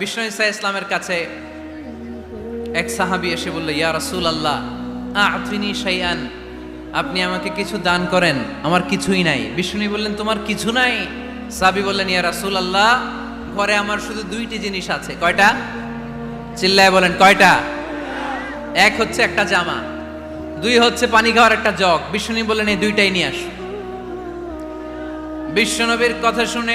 বিষ্ণু ইসা ইসলামের কাছে এক সাহাবি এসে বলল, ইয়া রাসূল আল্লাহ শাইআন, আপনি আমাকে কিছু দান করেন, আমার কিছুই নাই। বিষ্ণু বললেন, তোমার কিছু নাই? সাবি বললেন, ইয়া রাসূল আল্লাহ ঘরে আমার শুধু দুইটি জিনিস আছে। কয়টা? চিল্লায় বলেন, কয়টা? এক হচ্ছে একটা জামা, দুই হচ্ছে পানি খাওয়ার একটা জগ। বিষ্ণু বললেন, এই দুইটাই নিয়ে আস। বিশ্বনবীর কথা শুনে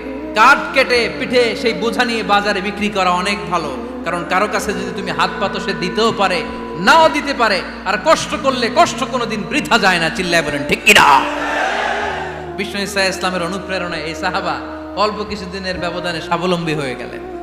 কাঠ কেটে পিঠে সেই বোঝা নিয়ে বাজারে বিক্রি করা অনেক ভালো। কারণ কারও কাছে যদি তুমি হাত পাতো, সে দিতেও পারে, নাও দিতে পারে। আর কষ্ট করলে কষ্ট কোনোদিন বৃথা যায় না, চিল্লায় বলেন, ঠিক কিনা? বিষ্ণু ইসা ইসলামের অনুপ্রেরণায় এই সাহাবা অল্প কিছুদিনের ব্যবধানে স্বাবলম্বী হয়ে গেলেন।